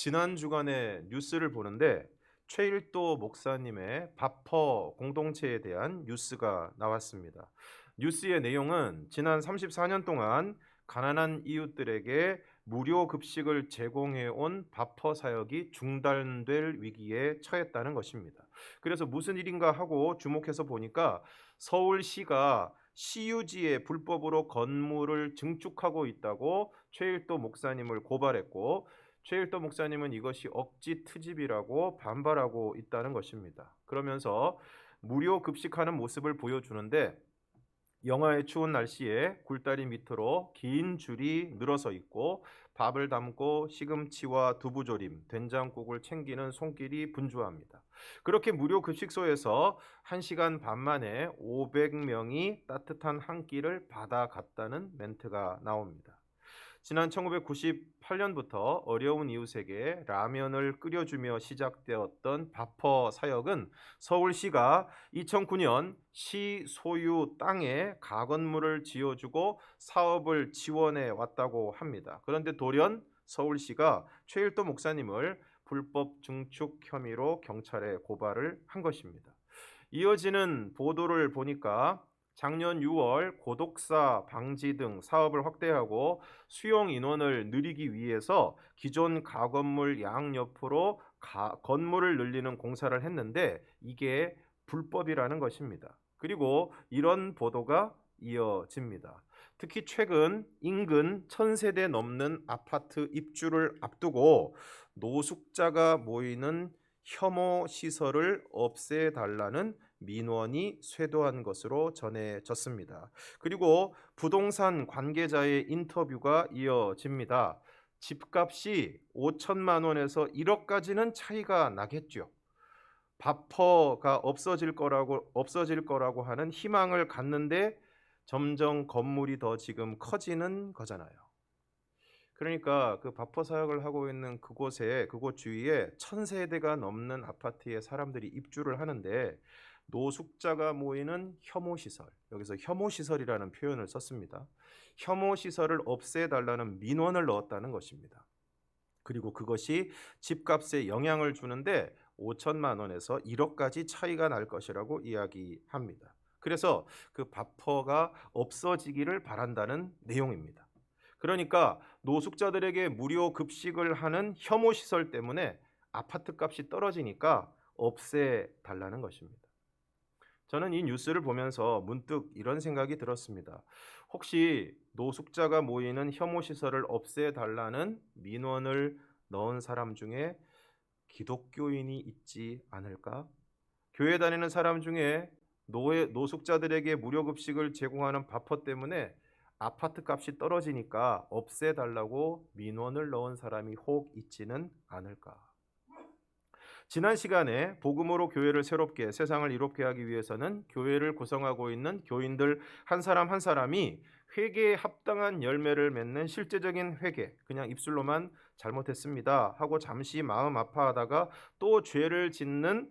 지난 주간에 뉴스를 보는데 최일도 목사님의 바퍼 공동체에 대한 뉴스가 나왔습니다. 뉴스의 내용은 지난 34년 동안 가난한 이웃들에게 무료 급식을 제공해 온 바퍼 사역이 중단될 위기에 처했다는 것입니다. 그래서 무슨 일인가 하고 주목해서 보니까 서울시가 시유지에 불법으로 건물을 증축하고 있다고 최일도 목사님을 고발했고 최일도 목사님은 이것이 억지 트집이라고 반발하고 있다는 것입니다. 그러면서 무료 급식하는 모습을 보여주는데 영하의 추운 날씨에 굴다리 밑으로 긴 줄이 늘어서 있고 밥을 담고 시금치와 두부조림, 된장국을 챙기는 손길이 분주합니다. 그렇게 무료 급식소에서 1시간 반 만에 500명이 따뜻한 한 끼를 받아갔다는 멘트가 나옵니다. 지난 1998년부터 어려운 이웃에게 라면을 끓여주며 시작되었던 바퍼 사역은 서울시가 2009년 시 소유 땅에 가건물을 지어주고 사업을 지원해 왔다고 합니다. 그런데 돌연 서울시가 최일도 목사님을 불법 증축 혐의로 경찰에 고발을 한 것입니다. 이어지는 보도를 보니까 작년 6월 고독사 방지 등 사업을 확대하고 수용 인원을 늘리기 위해서 기존 가건물 양 옆으로 가, 건물을 늘리는 공사를 했는데 이게 불법이라는 것입니다. 그리고 이런 보도가 이어집니다. 특히 최근 인근 천세대 넘는 아파트 입주를 앞두고 노숙자가 모이는 혐오 시설을 없애달라는 민원이 쇄도한 것으로 전해졌습니다. 그리고 부동산 관계자의 인터뷰가 이어집니다. 집값이 5천만 원에서 1억까지는 차이가 나겠죠. 바퍼가 없어질 거라고 없어질 거라고 하는 희망을 갖는데 점점 건물이 더 지금 커지는 거잖아요. 그러니까 그 바퍼 사역을 하고 있는 그곳에 그곳 주위에 천 세대가 넘는 아파트에 사람들이 입주를 하는데 노숙자가 모이는 혐오 시설 여기서 혐오 시설이라는 표현을 썼습니다. 혐오 시설을 없애달라는 민원을 넣었다는 것입니다. 그리고 그것이 집값에 영향을 주는데 5천만 원에서 1억까지 차이가 날 것이라고 이야기합니다. 그래서 그 바퍼가 없어지기를 바란다는 내용입니다. 그러니까 노숙자들에게 무료 급식을 하는 혐오 시설 때문에 아파트 값이 떨어지니까 없애 달라는 것입니다. 저는 이 뉴스를 보면서 문득 이런 생각이 들었습니다. 혹시 노숙자가 모이는 혐오 시설을 없애 달라는 민원을 넣은 사람 중에 기독교인이 있지 않을까? 교회 다니는 사람 중에 노예, 노숙자들에게 무료 급식을 제공하는 바퍼 때문에 아파트 값이 떨어지니까 없애달라고 민원을 넣은 사람이 혹 있지는 않을까. 지난 시간에 복음으로 교회를 새롭게 세상을 이롭게 하기 위해서는 교회를 구성하고 있는 교인들 한 사람 한 사람이 회개에 합당한 열매를 맺는 실제적인 회개, 그냥 입술로만 잘못했습니다 하고 잠시 마음 아파하다가 또 죄를 짓는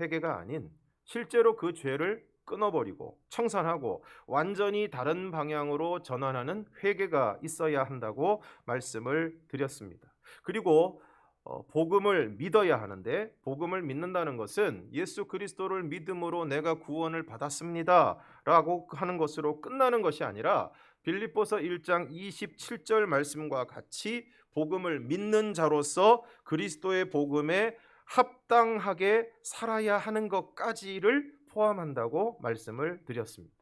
회개가 아닌 실제로 그 죄를 끊어버리고 청산하고 완전히 다른 방향으로 전환하는 회개가 있어야 한다고 말씀을 드렸습니다. 그리고 어, 복음을 믿어야 하는데 복음을 믿는다는 것은 예수 그리스도를 믿음으로 내가 구원을 받았습니다라고 하는 것으로 끝나는 것이 아니라 빌립보서 1장 27절 말씀과 같이 복음을 믿는 자로서 그리스도의 복음에 합당하게 살아야 하는 것까지를 포함한다고 말씀을 드렸습니다.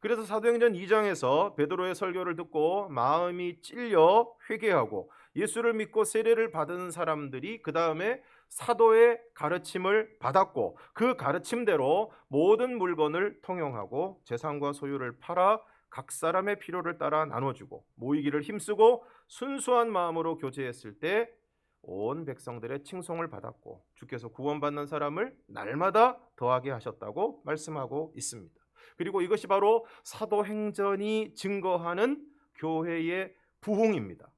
그래서 사도행전 2장에서 베드로의 설교를 듣고 마음이 찔려 회개하고 예수를 믿고 세례를 받은 사람들이 그 다음에 사도의 가르침을 받았고 그 가르침대로 모든 물건을 통용하고 재산과 소유를 팔아 각 사람의 필요를 따라 나눠주고 모이기를 힘쓰고 순수한 마음으로 교제했을 때 온 백성들의 칭송을 받았고 주께서 구원받는 사람을 날마다 더하게 하셨다고 말씀하고 있습니다. 그리고 이것이 바로 사도행전이 증거하는 교회의 부흥입니다.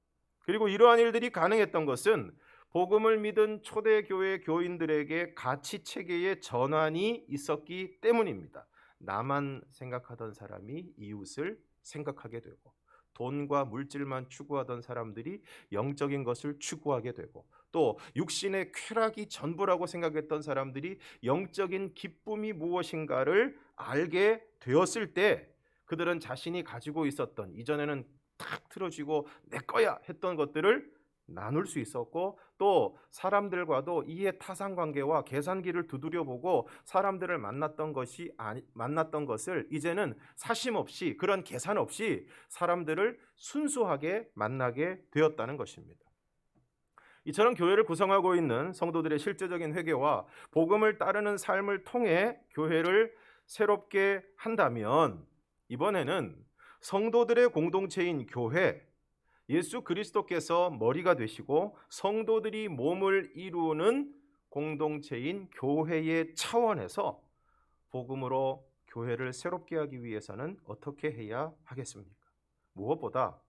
그리고 이러한 일들이 가능했던 것은 복음을 믿은 초대 교회 교인들에게 가치 체계의 전환이 있었기 때문입니다. 나만 생각하던 사람이 이웃을 생각하게 되고 돈과 물질만 추구하던 사람들이 영적인 것을 추구하게 되고 또 육신의 쾌락이 전부라고 생각했던 사람들이 영적인 기쁨이 무엇인가를 알게 되었을 때 그들은 자신이 가지고 있었던 이전에는 탁 틀어지고 내 거야 했던 것들을 나눌 수 있었고 또 사람들과도 이해 타산 관계와 계산기를 두드려 보고 사람들을 만났던 것이 아니, 만났던 것을 이제는 사심 없이 그런 계산 없이 사람들을 순수하게 만나게 되었다는 것입니다. 이처럼 교회를 구성하고 있는 성도들의 실제적인 회개와 복음을 따르는 삶을 통해 교회를 새롭게 한다면 이번에는 성도들의 공동체인 교회 예수 그리스도께서 머리가 되시고 성도들이 몸을 이루는 공동체인 교회의 차원에서 복음으로 교회를 새롭게 하기 위해서는 어떻게 해야 하겠습니까? 무엇보다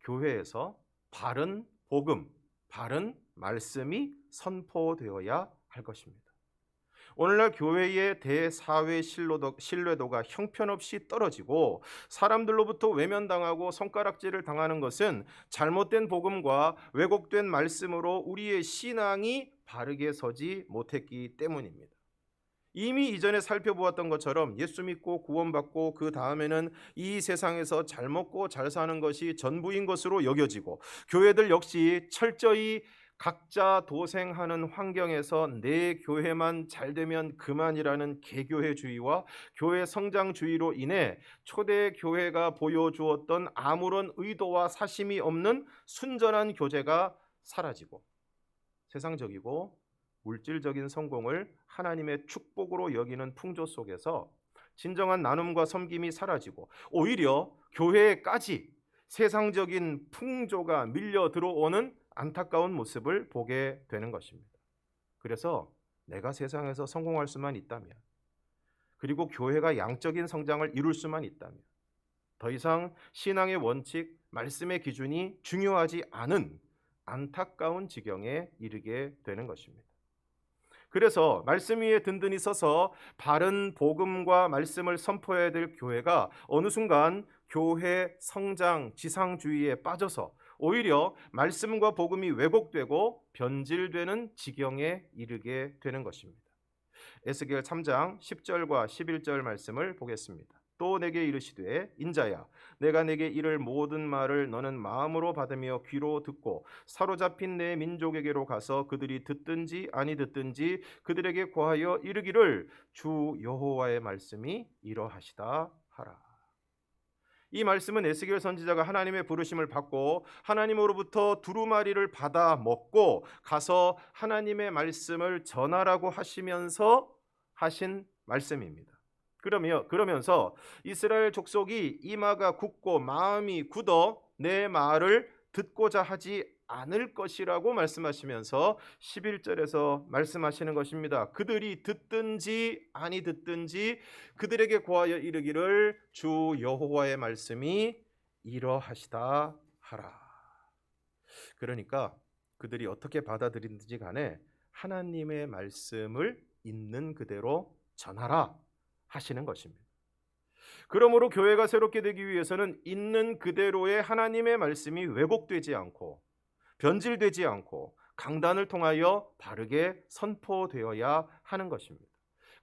교회에서 바른 복음, 바른 말씀이 선포되어야 할 것입니다. 오늘날 교회의 대사회 신뢰도가 형편없이 떨어지고 사람들로부터 외면당하고 손가락질을 당하는 것은 잘못된 복음과 왜곡된 말씀으로 우리의 신앙이 바르게 서지 못했기 때문입니다. 이미 이전에 살펴보았던 것처럼 예수 믿고 구원받고 그 다음에는 이 세상에서 잘 먹고 잘 사는 것이 전부인 것으로 여겨지고 교회들 역시 철저히 각자 도생하는 환경에서 내 교회만 잘 되면 그만이라는 개교회주의와 교회 성장주의로 인해 초대 교회가 보여주었던 아무런 의도와 사심이 없는 순전한 교제가 사라지고 세상적이고 물질적인 성공을 하나님의 축복으로 여기는 풍조 속에서 진정한 나눔과 섬김이 사라지고 오히려 교회까지 세상적인 풍조가 밀려 들어오는 안타까운 모습을 보게 되는 것입니다. 그래서 내가 세상에서 성공할 수만 있다면 그리고 교회가 양적인 성장을 이룰 수만 있다면 더 이상 신앙의 원칙, 말씀의 기준이 중요하지 않은 안타까운 지경에 이르게 되는 것입니다. 그래서 말씀 위에 든든히 서서 바른 복음과 말씀을 선포해야 될 교회가 어느 순간 교회 성장 지상주의에 빠져서 오히려 말씀과 복음이 왜곡되고 변질되는 지경에 이르게 되는 것입니다. 에스겔 3장 10절과 11절 말씀을 보겠습니다. 또 내게 이르시되 인자야 내가 내게 이를 모든 말을 너는 마음으로 받으며 귀로 듣고 사로잡힌 내 민족에게로 가서 그들이 듣든지 아니 듣든지 그들에게 고하여 이르기를 주 여호와의 말씀이 이러하시다 하라. 이 말씀은 에스겔 선지자가 하나님의 부르심을 받고 하나님으로부터 두루마리를 받아 먹고 가서 하나님의 말씀을 전하라고 하시면서 하신 말씀입니다. 그러며 그러면서 이스라엘 족속이 이마가 굳고 마음이 굳어 내 말을 듣고자 하지 않을 것이라고 말씀하시면서 11절에서 말씀하시는 것입니다. 그들이 듣든지 아니 듣든지 그들에게 고하여 이르기를 주 여호와의 말씀이 이러하시다 하라. 그러니까 그들이 어떻게 받아들이든지 간에 하나님의 말씀을 있는 그대로 전하라 하시는 것입니다. 그러므로 교회가 새롭게 되기 위해서는 있는 그대로의 하나님의 말씀이 왜곡되지 않고 변질되지 않고 강단을 통하여 바르게 선포되어야 하는 것입니다.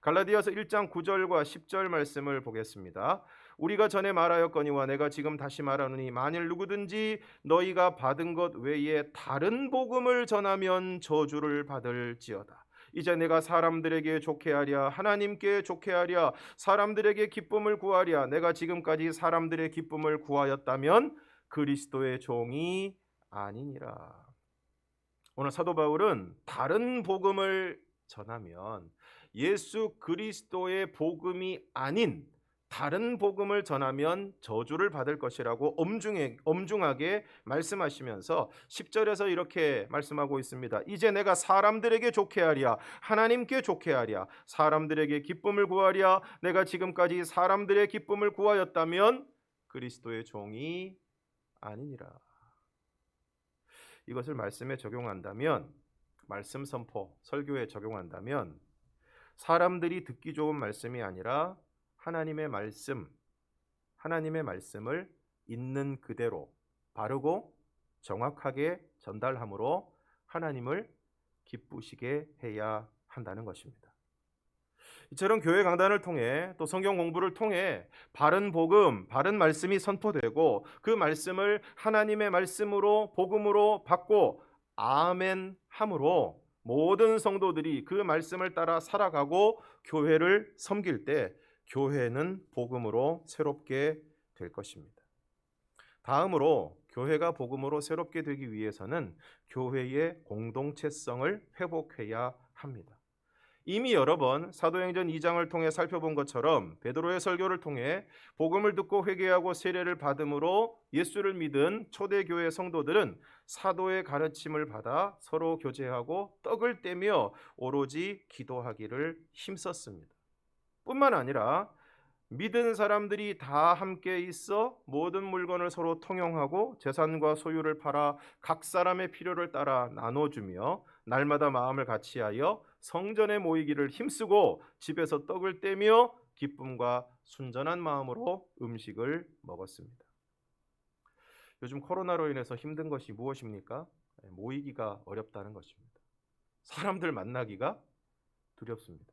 갈라디아서 1장 9절과 10절 말씀을 보겠습니다. 우리가 전에 말하였거니와 내가 지금 다시 말하노니 만일 누구든지 너희가 받은 것 외에 다른 복음을 전하면 저주를 받을지어다. 이제 내가 사람들에게 좋게 하랴 하나님께 좋게 하랴 사람들에게 기쁨을 구하랴 내가 지금까지 사람들의 기쁨을 구하였다면 그리스도의 종이 아니니라. 오늘 사도 바울은 다른 복음을 전하면 예수 그리스도의 복음이 아닌 다른 복음을 전하면 저주를 받을 것이라고 엄중해, 엄중하게 말씀하시면서 10절에서 이렇게 말씀하고 있습니다. 이제 내가 사람들에게 좋게 하랴 하나님께 좋게 하랴 사람들에게 기쁨을 구하랴 내가 지금까지 사람들의 기쁨을 구하였다면 그리스도의 종이 아니니라. 이것을 말씀에 적용한다면 말씀 선포, 설교에 적용한다면 사람들이 듣기 좋은 말씀이 아니라 하나님의 말씀, 하나님의 말씀을 있는 그대로 바르고 정확하게 전달함으로 하나님을 기쁘시게 해야 한다는 것입니다. 이처럼 교회 강단을 통해 또 성경 공부를 통해 바른 복음, 바른 말씀이 선포되고 그 말씀을 하나님의 말씀으로 복음으로 받고 아멘 함으로 모든 성도들이 그 말씀을 따라 살아가고 교회를 섬길 때 교회는 복음으로 새롭게 될 것입니다. 다음으로 교회가 복음으로 새롭게 되기 위해서는 교회의 공동체성을 회복해야 합니다. 이미 여러 번 사도행전 2장을 통해 살펴본 것처럼 베드로의 설교를 통해 복음을 듣고 회개하고 세례를 받음으로 예수를 믿은 초대교회 성도들은 사도의 가르침을 받아 서로 교제하고 떡을 떼며 오로지 기도하기를 힘썼습니다. 뿐만 아니라 믿은 사람들이 다 함께 있어 모든 물건을 서로 통용하고 재산과 소유를 팔아 각 사람의 필요를 따라 나눠주며 날마다 마음을 같이하여 성전에 모이기를 힘쓰고 집에서 떡을 떼며 기쁨과 순전한 마음으로 음식을 먹었습니다. 요즘 코로나로 인해서 힘든 것이 무엇입니까? 네, 모이기가 어렵다는 것입니다. 사람들 만나기가 두렵습니다.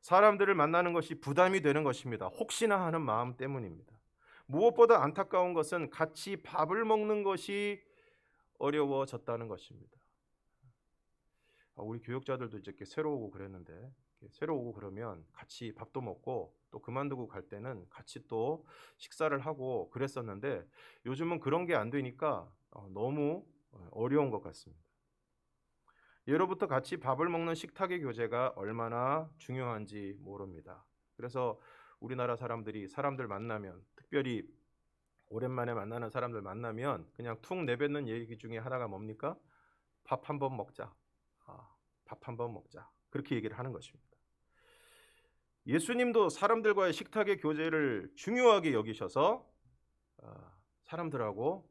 사람들을 만나는 것이 부담이 되는 것입니다. 혹시나 하는 마음 때문입니다. 무엇보다 안타까운 것은 같이 밥을 먹는 것이 어려워졌다는 것입니다. 아, 우리 교육자들도 이제 이렇게 새로 오고 그랬는데 새로 오고 그러면 같이 밥도 먹고 또 그만두고 갈 때는 같이 또 식사를 하고 그랬었는데 요즘은 그런 게 안 되니까 어, 너무 어려운 것 같습니다. 예로부터 같이 밥을 먹는 식탁의 교제가 얼마나 중요한지 모릅니다. 그래서 우리나라 사람들이 사람들 만나면 특별히 오랜만에 만나는 사람들 만나면 그냥 툭 내뱉는 얘기 중에 하나가 뭡니까? 밥 한 번 먹자. 아, 밥한 번 먹자. 그렇게 얘기를 하는 것입니다. 예수님도 사람들과의 식탁의 교제를 중요하게 여기셔서 아, 사람들하고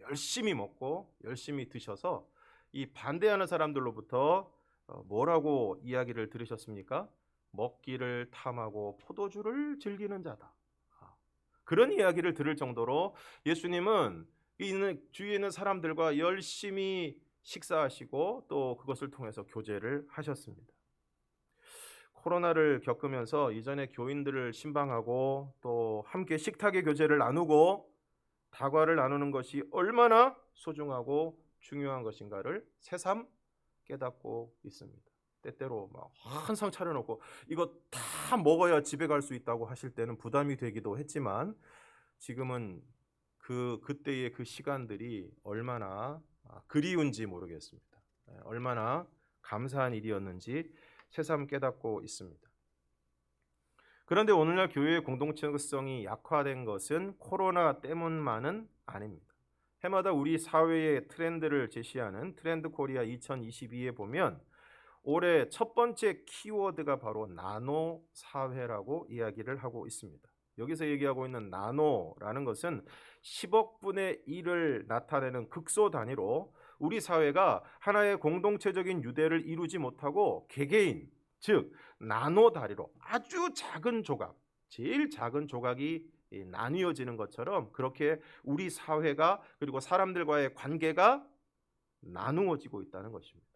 열심히 먹고 열심히 드셔서 이 반대하는 사람들로부터 어, 뭐라고 이야기를 들으셨습니까? 먹기를 탐하고 포도주를 즐기는 자다. 아, 그런 이야기를 들을 정도로 예수님은 주위에 있는 사람들과 열심히 식사하시고 또 그것을 통해서 교제를 하셨습니다. 코로나를 겪으면서 이전에 교인들을 신방하고 또 함께 식탁의 교제를 나누고 다과를 나누는 것이 얼마나 소중하고 중요한 것인가를 새삼 깨닫고 있습니다. 때때로 막 한상 차려놓고 이거 다 먹어야 집에 갈 수 있다고 하실 때는 부담이 되기도 했지만 지금은 그 그때의 그 시간들이 얼마나 아, 그리운지 모르겠습니다. 네, 얼마나 감사한 일이었는지 새삼 깨닫고 있습니다. 그런데 오늘날 교회의 공동체성이 약화된 것은 코로나 때문만은 아닙니다. 해마다 우리 사회의 트렌드를 제시하는 트렌드 코리아 2022에 보면 올해 첫 번째 키워드가 바로 나노 사회라고 이야기를 하고 있습니다. 여기서 얘기하고 있는 나노라는 것은 10억 분의 1을 나타내는 극소 단위로 우리 사회가 하나의 공동체적인 유대를 이루지 못하고 개개인, 즉 나노 다리로 아주 작은 조각, 제일 작은 조각이 나뉘어지는 것처럼 그렇게 우리 사회가 그리고 사람들과의 관계가 나누어지고 있다는 것입니다.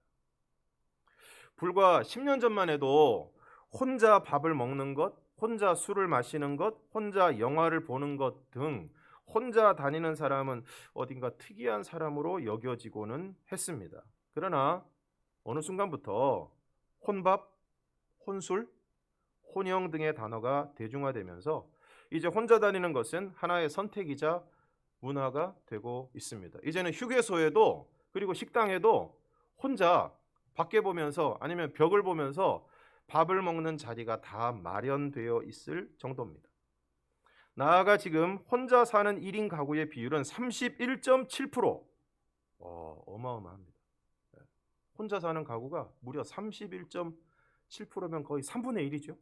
불과 10년 전만 해도 혼자 밥을 먹는 것, 혼자 술을 마시는 것, 혼자 영화를 보는 것 등 혼자 다니는 사람은 어딘가 특이한 사람으로 여겨지고는 했습니다. 그러나 어느 순간부터 혼밥, 혼술, 혼영 등의 단어가 대중화되면서 이제 혼자 다니는 것은 하나의 선택이자 문화가 되고 있습니다. 이제는 휴게소에도 그리고 식당에도 혼자 밖에 보면서 아니면 벽을 보면서 밥을 먹는 자리가 다 마련되어 있을 정도입니다. 나아가 지금 혼자 사는 1인 가구의 비율은 31.7%. 어, 어마어마합니다. 네. 혼자 사는 가구가 무려 31.7%면 거의 3분의 1이죠.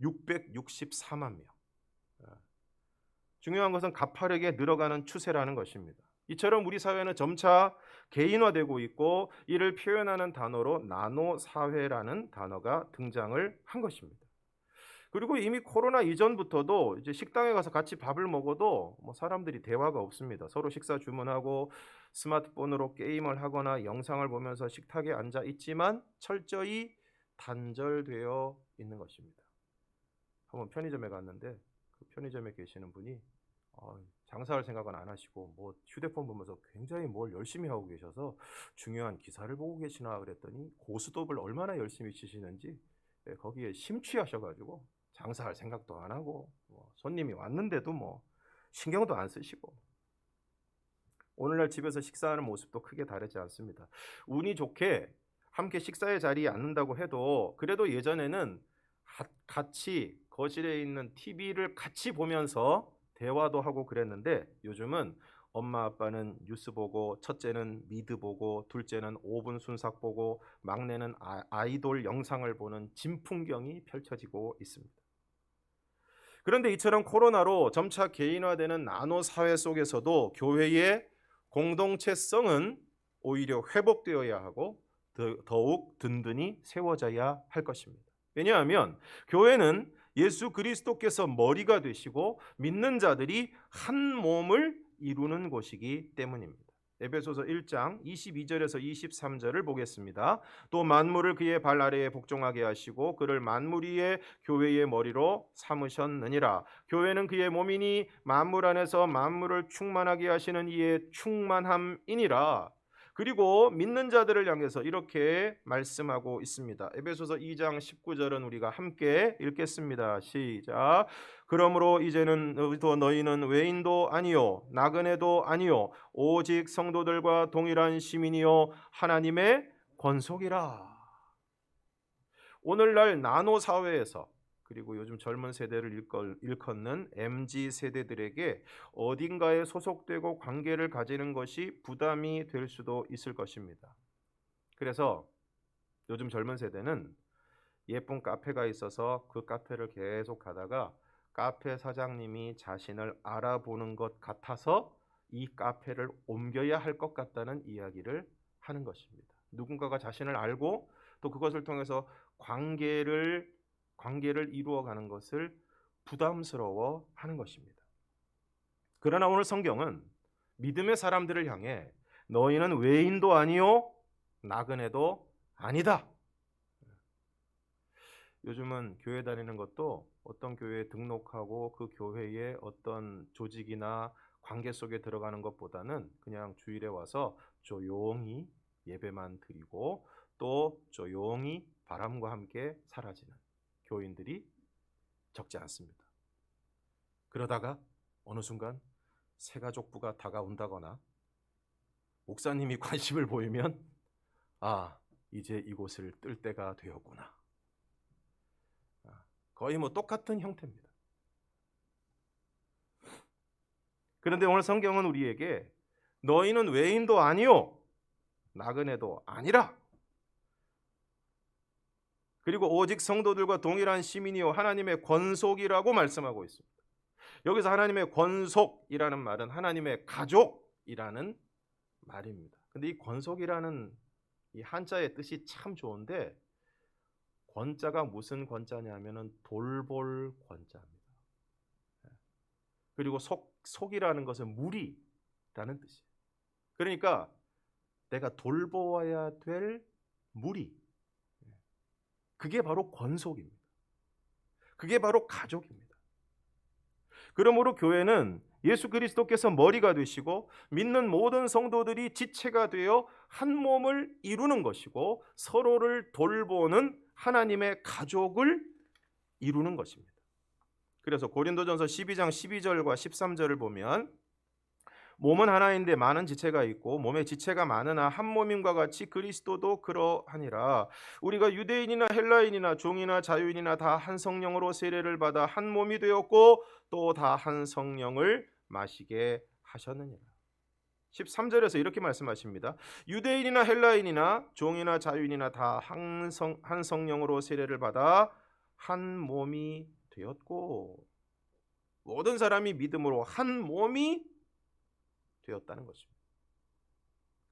664만 명. 예. 중요한 것은 가파르게 늘어가는 추세라는 것입니다. 이처럼 우리 사회는 점차 개인화되고 있고 이를 표현하는 단어로 나노 사회라는 단어가 등장을 한 것입니다. 그리고 이미 코로나 이전부터도 이제 식당에 가서 같이 밥을 먹어도 뭐 사람들이 대화가 없습니다. 서로 식사 주문하고 스마트폰으로 게임을 하거나 영상을 보면서 식탁에 앉아 있지만 철저히 단절되어 있는 것입니다. 한번 편의점에 갔는데 그 편의점에 계시는 분이 어, 장사할 생각은 안 하시고 뭐 휴대폰 보면서 굉장히 뭘 열심히 하고 계셔서 중요한 기사를 보고 계시나 그랬더니 고스톱을 얼마나 열심히 치시는지 예, 거기에 심취하셔가지고 장사할 생각도 안 하고 뭐 손님이 왔는데도 뭐 신경도 안 쓰시고 오늘날 집에서 식사하는 모습도 크게 다르지 않습니다. 운이 좋게 함께 식사의 자리에 앉는다고 해도 그래도 예전에는 하- 같이 거실에 있는 TV를 같이 보면서 대화도 하고 그랬는데 요즘은 엄마 아빠는 뉴스 보고 첫째는 미드 보고 둘째는 5분 순삭 보고 막내는 아- 아이돌 영상을 보는 진풍경이 펼쳐지고 있습니다. 그런데 이처럼 코로나로 점차 개인화되는 나노 사회 속에서도 교회의 공동체성은 오히려 회복되어야 하고 더- 더욱 든든히 세워져야 할 것입니다. 왜냐하면 교회는 예수 그리스도께서 머리가 되시고 믿는 자들이 한 몸을 이루는 곳이기 때문입니다. 에베소서 1장 22절에서 23절을 보겠습니다. 또 만물을 그의 발 아래에 복종하게 하시고 그를 만물 위에 교회의 머리로 삼으셨느니라. 교회는 그의 몸이니 만물 안에서 만물을 충만하게 하시는 이의 충만함이니라. 그리고 믿는 자들을 향해서 이렇게 말씀하고 있습니다. 에베소서 2장 19절은 우리가 함께 읽겠습니다. 시작. 그러므로 이제는 더 너희는 외인도 아니요 나그네도 아니요 오직 성도들과 동일한 시민이요 하나님의 권속이라. 오늘날 나노 사회에서 그리고 요즘 젊은 세대를 일컫는 MZ 세대들에게 어딘가에 소속되고 관계를 가지는 것이 부담이 될 수도 있을 것입니다. 그래서 요즘 젊은 세대는 예쁜 카페가 있어서 그 카페를 계속 가다가 카페 사장님이 자신을 알아보는 것 같아서 이 카페를 옮겨야 할 것 같다는 이야기를 하는 것입니다. 누군가가 자신을 알고 또 그것을 통해서 관계를 관계를 이루어가는 것을 부담스러워 하는 것입니다. 그러나 오늘 성경은 믿음의 사람들을 향해 너희는 외인도 아니요 나그네도 아니다. 요즘은 교회 다니는 것도 어떤 교회에 등록하고 그 교회의 어떤 조직이나 관계 속에 들어가는 것보다는 그냥 주일에 와서 조용히 예배만 드리고 또 조용히 바람과 함께 사라지는 교인들이 적지 않습니다. 그러다가 어느 순간 새가족부가 다가온다거나 목사님이 관심을 보이면 아 이제 이곳을 뜰 때가 되었구나. 아, 거의 뭐 똑같은 형태입니다. 그런데 오늘 성경은 우리에게 너희는 외인도 아니요 나그네도 아니라 그리고 오직 성도들과 동일한 시민이요 하나님의 권속이라고 말씀하고 있습니다. 여기서 하나님의 권속이라는 말은 하나님의 가족이라는 말입니다. 근데 이 권속이라는 이 한자의 뜻이 참 좋은데 권자가 무슨 권자냐면은 돌볼 권자입니다. 그리고 속 속이라는 것은 무리라는 뜻이에요. 그러니까 내가 돌보아야 될 무리 그게 바로 권속입니다. 그게 바로 가족입니다. 그러므로 교회는 예수 그리스도께서 머리가 되시고 믿는 모든 성도들이 지체가 되어 한 몸을 이루는 것이고 서로를 돌보는 하나님의 가족을 이루는 것입니다. 그래서 고린도전서 12장 12절과 13절을 보면 몸은 하나인데 많은 지체가 있고 몸에 지체가 많으나 한 몸임과 같이 그리스도도 그러하니라. 우리가 유대인이나 헬라인이나 종이나 자유인이나 다 한 성령으로 세례를 받아 한 몸이 되었고 또 다 한 성령을 마시게 하셨느니라. 13절에서 이렇게 말씀하십니다. 유대인이나 헬라인이나 종이나 자유인이나 다한한 성령으로 세례를 받아 한 몸이 되었고 모든 사람이 믿음으로 한 몸이 되었다는 것입니다.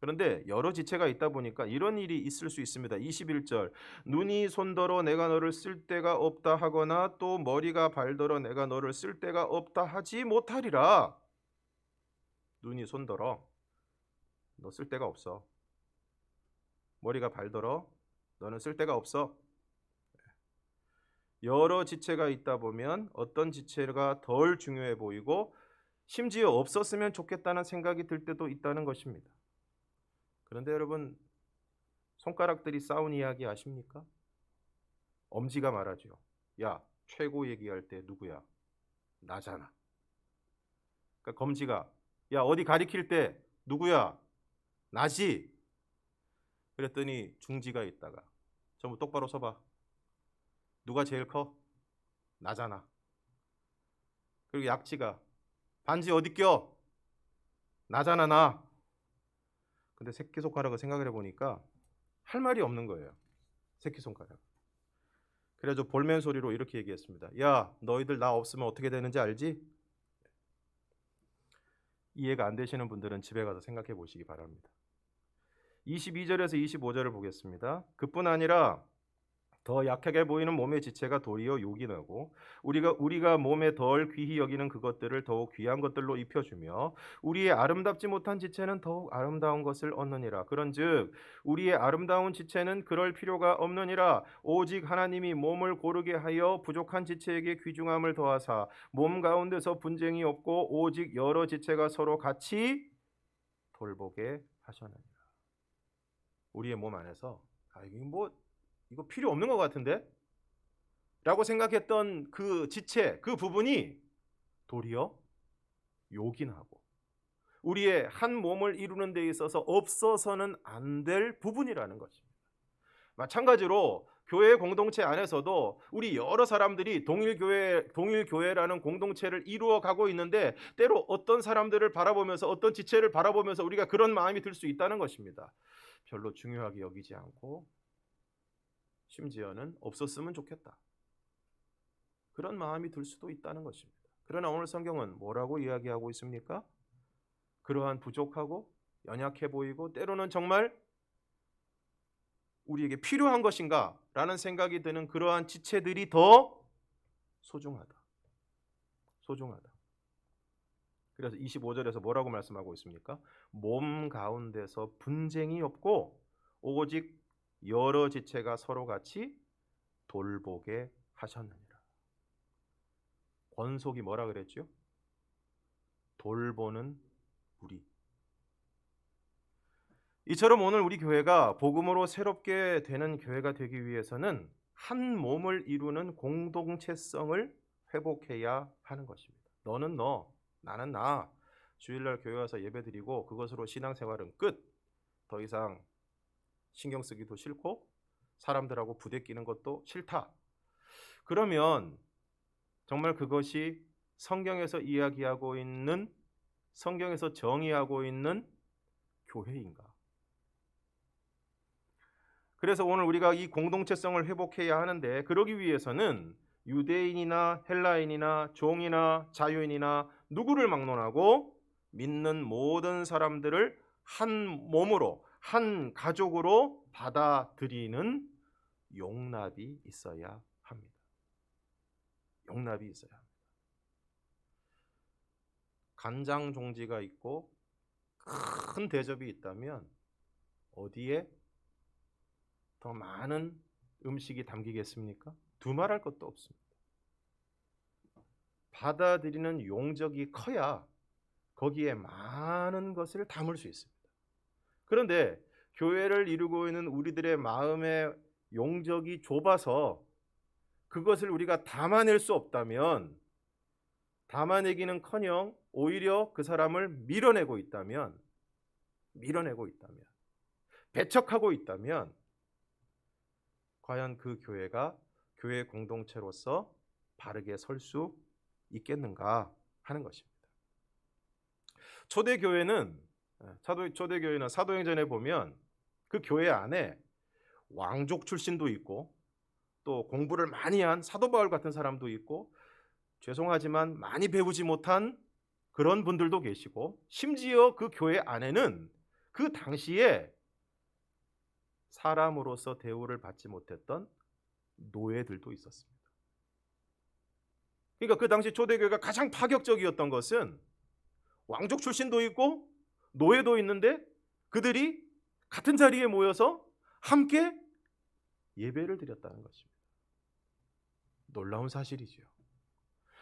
그런데 여러 지체가 있다 보니까 이런 일이 있을 수 있습니다. 21절 눈이 손더러 내가 너를 쓸 데가 없다 하거나 또 머리가 발더러 내가 너를 쓸 데가 없다 하지 못하리라. 눈이 손더러 너 쓸 데가 없어. 머리가 발더러 너는 쓸 데가 없어. 여러 지체가 있다 보면 어떤 지체가 덜 중요해 보이고 심지어 없었으면 좋겠다는 생각이 들 때도 있다는 것입니다. 그런데 여러분 손가락들이 싸운 이야기 아십니까? 엄지가 말하죠. 야 최고 얘기할 때 누구야? 나잖아. 그러니까 검지가 야 어디 가리킬 때 누구야? 나지. 그랬더니 중지가 있다가 전부 똑바로 서봐. 누가 제일 커? 나잖아. 그리고 약지가 반지 어디 껴? 나잖아 나. 근데 새끼손가락을 생각을 해보니까 할 말이 없는 거예요. 새끼손가락. 그래서 볼멘 소리로 이렇게 얘기했습니다. 야 너희들 나 없으면 어떻게 되는지 알지? 이해가 안 되시는 분들은 집에 가서 생각해 보시기 바랍니다. 22절에서 25절을 보겠습니다. 그뿐 아니라 더 약하게 보이는 몸의 지체가 도리어 나고 우리가 우리가 몸에 덜 귀히 여기는 그것들을 더욱 귀한 것들로 입혀주며 우리의 아름답지 못한 지체는 더욱 아름다운 것을 얻느니라. 그런즉 우리의 아름다운 지체는 그럴 필요가 없느니라. 오직 하나님이 몸을 고르게 하여 부족한 지체에게 귀중함을 더하사 몸 가운데서 분쟁이 없고 오직 여러 지체가 서로 같이 돌보게 하셨느니라. 우리의 몸 안에서 아 이게 뭐 이거 필요 없는 것 같은데? 라고 생각했던 그 지체, 그 부분이 도리어 요긴하고 우리의 한 몸을 이루는 데 있어서 없어서는 안 될 부분이라는 것입니다. 마찬가지로 교회 공동체 안에서도 우리 여러 사람들이 동일 교회 동일 교회라는 공동체를 이루어 가고 있는데 때로 어떤 사람들을 바라보면서 어떤 지체를 바라보면서 우리가 그런 마음이 들 수 있다는 것입니다. 별로 중요하게 여기지 않고 심지어는 없었으면 좋겠다. 그런 마음이 들 수도 있다는 것입니다. 그러나 오늘 성경은 뭐라고 이야기하고 있습니까? 그러한 부족하고 연약해 보이고 때로는 정말 우리에게 필요한 것인가? 라는 생각이 드는 그러한 지체들이 더 소중하다. 소중하다. 그래서 25절에서 뭐라고 말씀하고 있습니까? 몸 가운데서 분쟁이 없고 오직 여러 지체가 서로 같이 돌보게 하셨느니라. 권속이 뭐라 그랬죠? 돌보는 우리. 이처럼 오늘 우리 교회가 복음으로 새롭게 되는 교회가 되기 위해서는 한 몸을 이루는 공동체성을 회복해야 하는 것입니다. 너는 너, 나는 나. 주일날 교회 와서 예배드리고 그것으로 신앙생활은 끝. 더 이상 신경 쓰기도 싫고 사람들하고 부대끼는 것도 싫다. 그러면 정말 그것이 성경에서 이야기하고 있는 성경에서 정의하고 있는 교회인가? 그래서 오늘 우리가 이 공동체성을 회복해야 하는데 그러기 위해서는 유대인이나 헬라인이나 종이나 자유인이나 누구를 막론하고 믿는 모든 사람들을 한 몸으로 한 가족으로 받아들이는 용납이 있어야 합니다. 용납이 있어야 합니다. 간장 종지가 있고 큰 대접이 있다면 어디에 더 많은 음식이 담기겠습니까? 두말할 것도 없습니다. 받아들이는 용적이 커야 거기에 많은 것을 담을 수 있습니다. 그런데 교회를 이루고 있는 우리들의 마음의 용적이 좁아서 그것을 우리가 담아낼 수 없다면 담아내기는커녕 오히려 그 사람을 밀어내고 있다면 밀어내고 있다면 배척하고 있다면 과연 그 교회가 교회 공동체로서 바르게 설 수 있겠는가 하는 것입니다. 초대 교회는 사도 예, 초대교회나 사도행전에 보면 그 교회 안에 왕족 출신도 있고 또 공부를 많이 한 사도 바울 같은 사람도 있고 죄송하지만 많이 배우지 못한 그런 분들도 계시고 심지어 그 교회 안에는 그 당시에 사람으로서 대우를 받지 못했던 노예들도 있었습니다. 그러니까 그 당시 초대교회가 가장 파격적이었던 것은 왕족 출신도 있고 노예도 있는데 그들이 같은 자리에 모여서 함께 예배를 드렸다는 것입니다. 놀라운 사실이지요.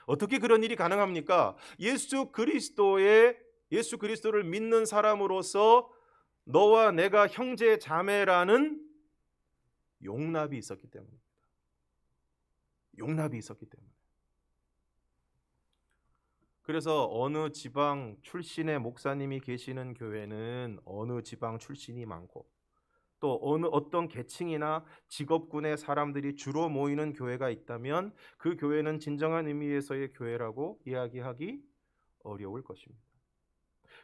어떻게 그런 일이 가능합니까? 예수 그리스도의 예수 그리스도를 믿는 사람으로서 너와 내가 형제 자매라는 용납이 있었기 때문입니다. 용납이 있었기 때문에. 그래서 어느 지방 출신의 목사님이 계시는 교회는 어느 지방 출신이 많고 또 어느 어떤 계층이나 직업군의 사람들이 주로 모이는 교회가 있다면 그 교회는 진정한 의미에서의 교회라고 이야기하기 어려울 것입니다.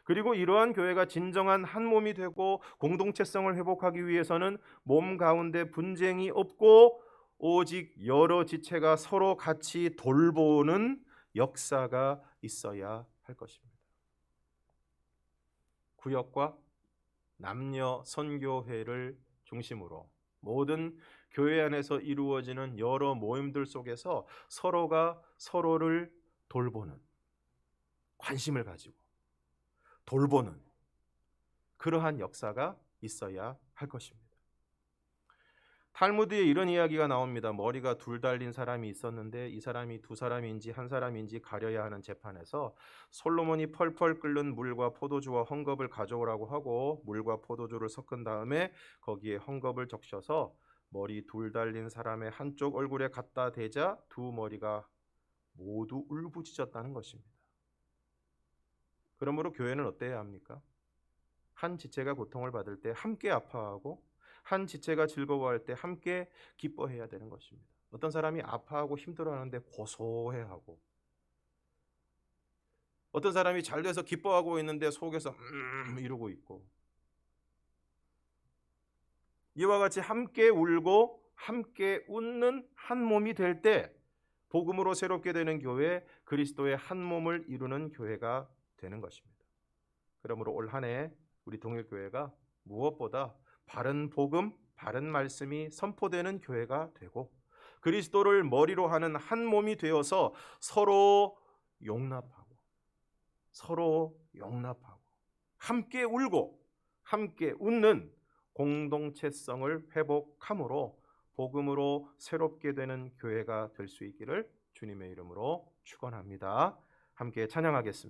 그리고 이러한 교회가 진정한 한 몸이 되고 공동체성을 회복하기 위해서는 몸 가운데 분쟁이 없고 오직 여러 지체가 서로 같이 돌보는 역사가 있어야 할 것입니다. 구역과 남녀 선교회를 중심으로 모든 교회 안에서 이루어지는 여러 모임들 속에서 서로가 서로를 돌보는 관심을 가지고 돌보는 그러한 역사가 있어야 할 것입니다. 탈무드에 이런 이야기가 나옵니다. 머리가 둘 달린 사람이 있었는데 이 사람이 두 사람인지 한 사람인지 가려야 하는 재판에서 솔로몬이 펄펄 끓는 물과 포도주와 헝겊을 가져오라고 하고 물과 포도주를 섞은 다음에 거기에 헝겊을 적셔서 머리 둘 달린 사람의 한쪽 얼굴에 갖다 대자 두 머리가 모두 울부짖었다는 것입니다. 그러므로 교회는 어때야 합니까? 한 지체가 고통을 받을 때 함께 아파하고 한 지체가 즐거워할 때 함께 기뻐해야 되는 것입니다. 어떤 사람이 아파하고 힘들어하는데 고소해하고 어떤 사람이 잘 돼서 기뻐하고 있는데 속에서 음 이러고 있고 이와 같이 함께 울고 함께 웃는 한 몸이 될 때 복음으로 새롭게 되는 교회 그리스도의 한 몸을 이루는 교회가 되는 것입니다. 그러므로 올 한해 우리 동일교회가 무엇보다 바른 복음, 바른 말씀이 선포되는 교회가 되고 그리스도를 머리로 하는 한 몸이 되어서 서로 용납하고 서로 용납하고 함께 울고 함께 웃는 공동체성을 회복함으로 복음으로 새롭게 되는 교회가 될 수 있기를 주님의 이름으로 축원합니다. 함께 찬양하겠습니다.